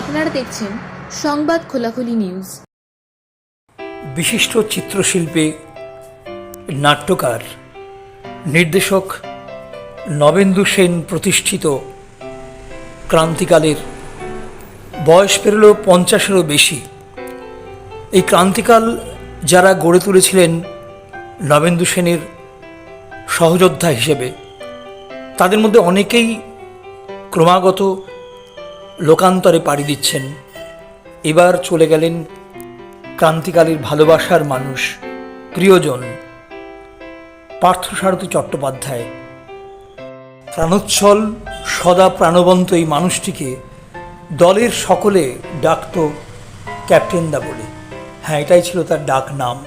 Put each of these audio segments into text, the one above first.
আপনারা দেখছেন সংবাদ খোলাখুলি নিউজ। বিশিষ্ট চিত্রশিল্পী, নাট্যকার, নির্দেশক নবেন্দু সেন প্রতিষ্ঠিত। ক্রান্তিকালের বয়স পেরল পঞ্চাশেরও বেশি। এই ক্রান্তিকাল যারা গড়ে তুলেছিলেন নবেন্দু সেনের সহযোদ্ধা হিসেবে, তাদের মধ্যে অনেকেই ক্রমাগত লোকান্তরে পাড়ি দিচ্ছেন। এবার চলে গেলেন ক্রান্তিকালীর ভালোবাসার মানুষ, প্রিয়জন, পার্থসারথী চট্টোপাধ্যায়। প্রাণোচ্ছল, সদা প্রাণবন্ত এই মানুষটিকে দলের সকলে ডাকত ক্যাপ্টেনদা বলে। হ্যাঁ এটাই ছিল তার ডাক নাম।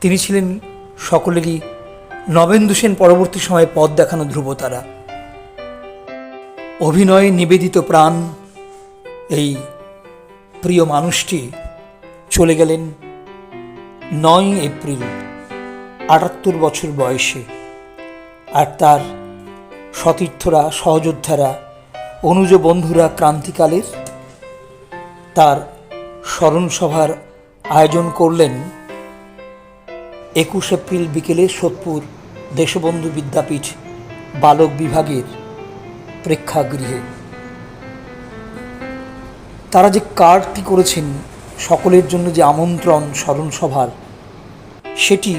তিনি ছিলেন সকলেরই নবেন্দু সেন পরবর্তী সময়ে পথ দেখানো ধ্রুবতারা। অভিনয়ে নিবেদিত প্রাণ এই প্রিয় মানুষটি চলে গেলেন নয় এপ্রিল, আটাত্তর বছর বয়সে। আর তার সতীর্থরা, সহযোদ্ধারা, অনুজ বন্ধুরা ক্রান্তিকালের তার স্মরণসভার আয়োজন করলেন একুশ এপ্রিল বিকেলে সোদপুর দেশবন্ধু বিদ্যাপীঠ বালক বিভাগের প্রেক্ষাগৃহে। তারা যে কার্ডটি করেছেন, সকলের জন্য যে আমন্ত্রণ স্মরণসভার সেটি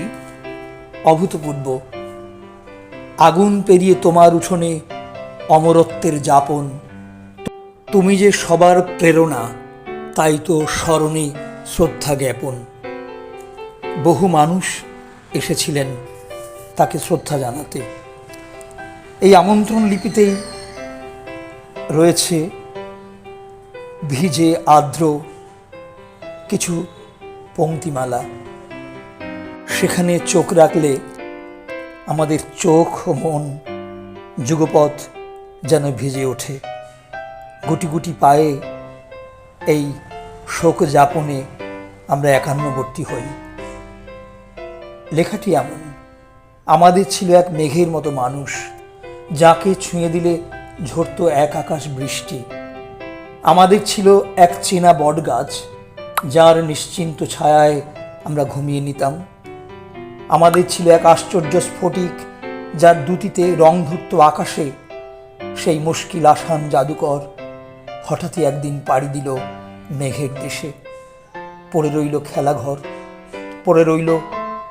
অভূতপূর্ব। আগুন পেরিয়ে তোমার উঠোনে অমরত্বের যাপন। তুমি যে সবার প্রেরণা, তাই তো স্মরণে শ্রদ্ধা জ্ঞাপন। বহু মানুষ এসেছিলেন তাকে শ্রদ্ধা জানাতে। এই আমন্ত্রণ লিপিতেই রয়েছে, ভিজে, আর্দ্র কিছু পংক্তিমালা সেখানে চোখ রাখলে আমাদের চোখ ও মন যুগপথ যেন ভিজে ওঠে। গুটি গুটি পায়ে এই শোক যাপনে আমরা একান্নবর্তী হই। লেখাটি এমন, আমাদের ছিল এক মেঘের মতো মানুষ, যাকে ছুঁয়ে দিলে ঝরত এক আকাশ বৃষ্টি। আমাদের ছিল এক চেনা বটগাছ, যার নিশ্চিন্ত ছায়ায় আমরা ঘুমিয়ে নিতাম। আমাদের ছিল এক আশ্চর্য স্ফটিক, যার দুটিতে রং ধরত আকাশে সেই মুশকিল আসান জাদুকর হঠাৎই একদিন পাড়ি দিল মেঘের দেশে। পড়ে রইল খেলাঘর, পড়ে রইল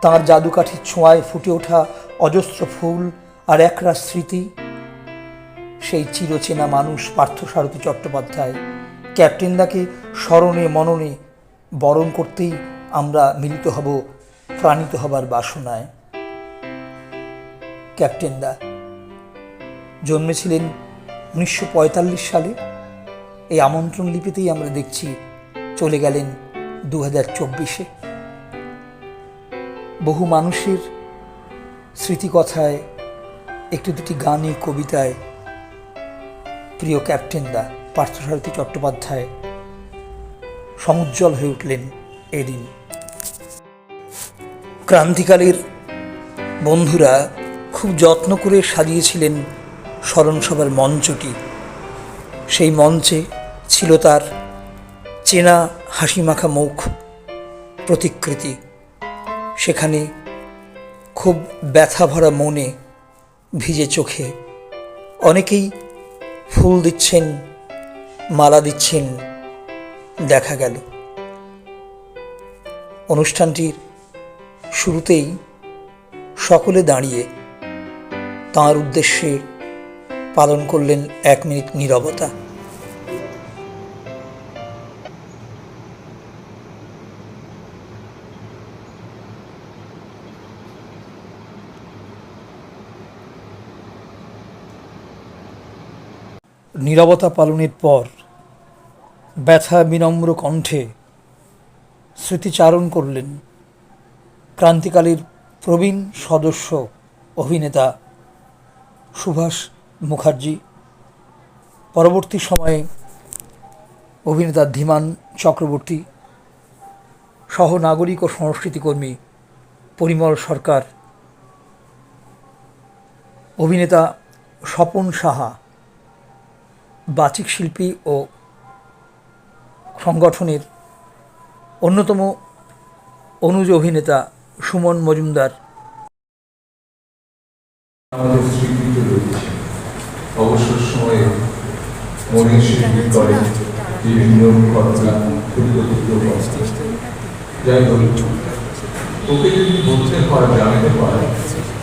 তাঁর জাদুকাঠির ছোঁয়ায় ফুটে ওঠা অজস্র ফুল আর একরা স্মৃতি। সেই চিরচেনা মানুষ পার্থসারথী চট্টোপাধ্যায়। ক্যাপ্টেনদাকে স্মরণে মননে বরণ করতেই আমরা মিলিত হব, প্রাণিত হবার বাসনায়। ক্যাপ্টেনদা জন্মেছিলেন উনিশশো পঁয়তাল্লিশ সালে। এই আমন্ত্রণ লিপিতেই আমরা দেখছি চলে গেলেন দু চব্বিশে। বহু মানুষের স্মৃতিকথায় একটি দুটি গানে, কবিতায় প্রিয় ক্যাপ্টেনদা পার্থসারথী চট্টোপাধ্যায়, সমুজ্জ্বল হয়ে উঠলেন এদিন। ক্রান্তিকালের বন্ধুরা খুব যত্ন করে সাজিয়েছিলেন স্মরণসভার মঞ্চটি। সেই মঞ্চে ছিল তার চেনা হাসিমাখা মুখ, প্রতিকৃতি। সেখানে খুব ব্যথা ভরা মনে ভিজে চোখে অনেকেই ফুল দিচ্ছেন, মালা দিচ্ছেন, দেখা গেল। অনুষ্ঠানটির শুরুতেই সকলে দাঁড়িয়ে তাঁর উদ্দেশ্যে পালন করলেন এক মিনিট নীরবতা। নীরবতা পালনের পর ব্যথা বিনম্র কণ্ঠে স্মৃতিচারণ করলেন ক্রান্তিকালীর প্রবীণ সদস্য অভিনেতা সুভাষ মুখার্জি। পরবর্তী সময়ে অভিনেতা ধীমান চক্রবর্তী, সহ নাগরিক ও সংস্কৃতিকর্মী পরিমল সরকার, অভিনেতা স্বপন সাহা বাচিক শিল্পী ও সংগঠনের অন্যতম অনুজ অভিনেতা সুমন মজুমদার। অবসর সময়ে স্মৃতি করে বিভিন্ন। যাই হোক যদি বলতে হয়, জানতে পারে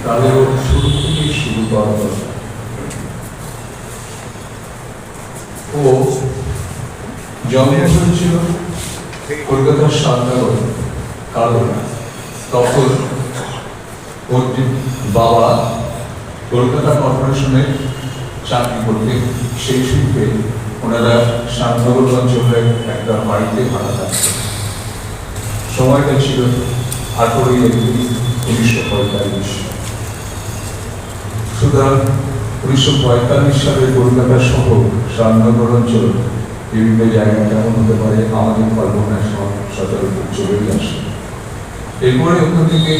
তাহলে ওর শুরু থেকেই শুরু করা দরকার ও জন্ম হয়েছিল কলকাতার সান্তাগর কারণ তখন ওর বাবা কলকাতা কর্পোরেশনে চাকরি করতে সেই সূত্রে ওনারা শান্তনগর অঞ্চলের একটা বাড়িতে ভাড়া থাকতেন। সময়টা ছিল আঠারোই এপ্রিল উনিশশো পঁয়তাল্লিশ। সুতরাং উনিশশো পঁয়তাল্লিশ সালে কলকাতা সহ শ্যামনগর অঞ্চল বিভিন্ন জায়গা কেমন হতে পারে, আমাদের কল্পনায় সব সচরাচর চলেই আসে। এরপরে ওখান থেকে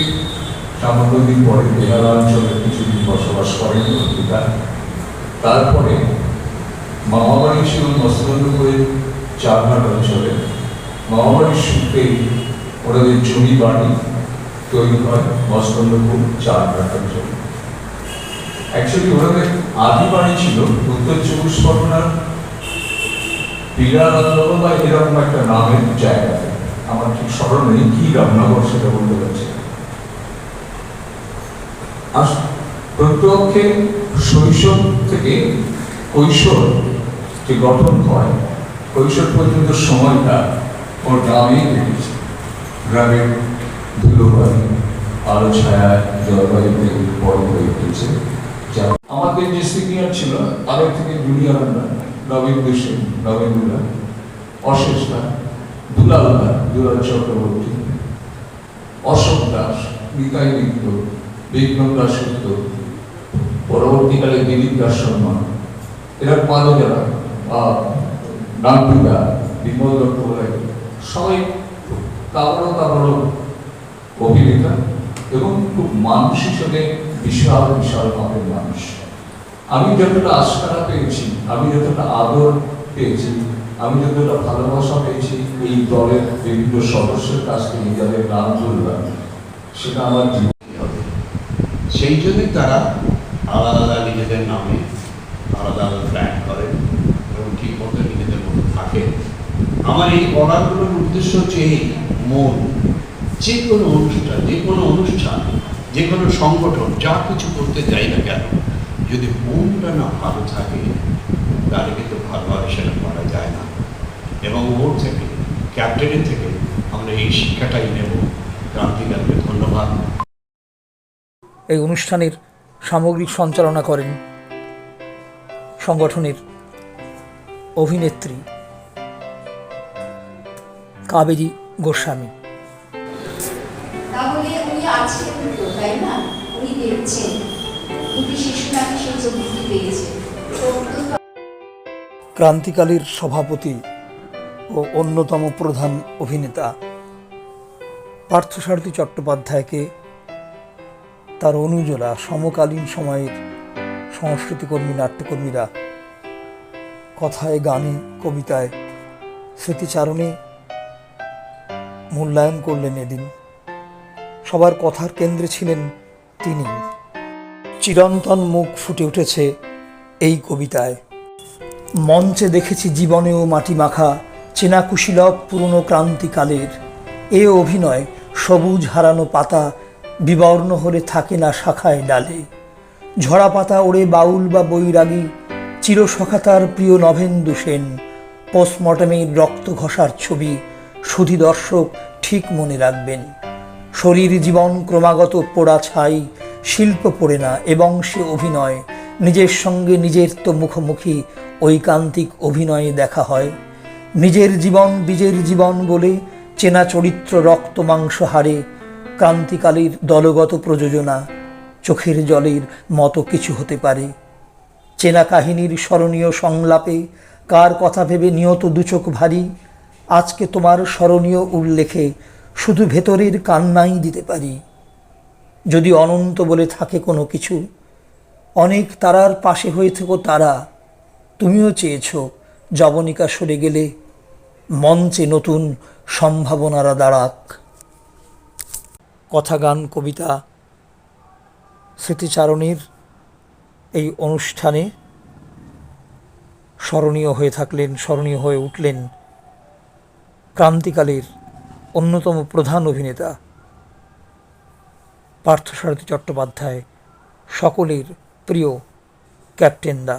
সামান্য দিন পরে বেহালা অঞ্চলে কিছুদিন বসবাস করেন অর্পিতা তারপরে মামাবাড়ি ছিল মস্তন্দপুরের চারঘাট অঞ্চলে। মামাবাড়ির সূত্রে ওনাদের জমি বাড়ি তৈরি হয় মস্তন্দপুর চারঘাট অঞ্চলে। অ্যাকচুয়ালি ওনাদের আদি বাড়ি ছিল উত্তর চব্বিশ পরগনার বিরারত্নগর বা এরকম একটা নামের জায়গাতে আমার ঠিক স্মরণ নেই কি রামনগর সেটা বলতে পারছি আর প্রত্যক্ষে শৈশব থেকে কৈশোর যে গঠন হয়, কৈশোর পর্যন্ত সময়টা ওর গ্রামেই কেটেছে। গ্রামের ধুলোবাড়ি আলো ছায়া জলবায়ুতে বড় হয়ে উঠেছে। যা আমাদের যে সিনিয়র ছিল, তাদের থেকে জুনিয়র নবীন সেন নবীন দুলা অশেষ দা দুলাল দুলাল চক্রবর্তী, অশোক দাস, নিতাই মিত্র, বিক্রম দাসগুপ্ত পরবর্তীকালে দিলীপ দাস শর্মা, এরা যারা নামটুদা বিমল দত্ত সবাই কাবড়ো কাবড়ো অভিনেতা এবং খুব মানুষ হিসেবে বিশাল বিশাল মাপের মানুষ। আমি যতটা আস্কারা পেয়েছি, আমি যতটা আদর পেয়েছি, আমি যতটা ভালোবাসা পেয়েছি, এই দলের বিভিন্ন সদস্যের কাছ থেকে যাদের নাম তুললাম, সেটা আমার সেই জন্যই তারা আলাদা আলাদা নিজেদের নামে, আলাদা আলাদা প্ল্যান করেন এবং ঠিক মতো নিজেদের মতো থাকে। আমার এই বলারগুলোর উদ্দেশ্য হচ্ছে এই, মন। যে কোনো অনুষ্ঠান, যে কোনো অনুষ্ঠান, যে কোনো সংগঠন, যা কিছু করতে চাই না কেন যদি মনটা না ভালো থাকে তাহলে কিন্তু ভালোভাবে সেটা করা যায় না। এবং ওর থেকে ক্যাপ্টেনের থেকে আমরা এই শিক্ষাটাই নেব। ক্রান্তিকালকে ধন্যবাদ। এই অনুষ্ঠানের সামগ্রিক সঞ্চালনা করেন সংগঠনের অভিনেত্রী কাবেরী গোস্বামী। তাহলে উনি আছেন তো তাই না? উনি দেখছেন। দুটি ক্রান্তিকালীর সভাপতি ও অন্যতম প্রধান অভিনেতা পার্থসারথী চট্টোপাধ্যায়কে তার অনুজরা সমকালীন সময়ের সংস্কৃতিকর্মী, নাট্যকর্মীরা কথায়, গানে, কবিতায় স্মৃতিচারণে মূল্যায়ন করলেন এদিন। সবার কথার কেন্দ্রে ছিলেন তিনি। চিরন্তন মুখ ফুটে উঠেছে এই কবিতায়। মঞ্চে দেখেছি জীবনেও মাটি মাখা চেনা কুশীলব পুরনো ক্রান্তিকালের। এ অভিনয় সবুজ হারানো পাতা বিবর্ণ হলে থাকে না শাখায় ডালে। ঝরা পাতা ওড়ে বাউল বা বৈরাগী চিরসখা তার প্রিয় নভেন্দু সেন, পোস্টমর্টমের রক্ত ঘষার ছবি সুধী দর্শক ঠিক মনে রাখবেন। শরীর জীবন ক্রমাগত পোড়া ছাই, শিল্প পড়ে না এবং সে অভিনয় নিজের সঙ্গে নিজের তো মুখোমুখি ঐকান্তিক অভিনয়ে দেখা হয়। নিজের জীবন বীজের জীবন বলে চেনা চরিত্র রক্ত মাংস হারে ক্রান্তিকালীর দলগত প্রযোজনা চোখের জলের মতো কিছু হতে পারে। চেনা কাহিনীর স্মরণীয় সংলাপে কার কথা ভেবে নিয়ত দুচোখ ভারী, আজকে তোমার স্মরণীয় উল্লেখে শুধু ভেতরের কান্নাই দিতে পারি। যদি অনন্ত বলে থাকে কোনো কিছু অনেক তারার পাশে হয়ে থেকো তারা। তুমিও চেয়েছ যবনিকা সরে গেলে মঞ্চে নতুন সম্ভাবনারা দাঁড়াক। কথা গান কবিতা, স্মৃতিচারণীর এই অনুষ্ঠানে স্মরণীয় হয়ে থাকলেন, স্মরণীয় হয়ে উঠলেন ক্রান্তিকালের অন্যতম প্রধান অভিনেতা পার্থসারথী চট্টোপাধ্যায়। সকলের প্রিয় ক্যাপ্টেন দা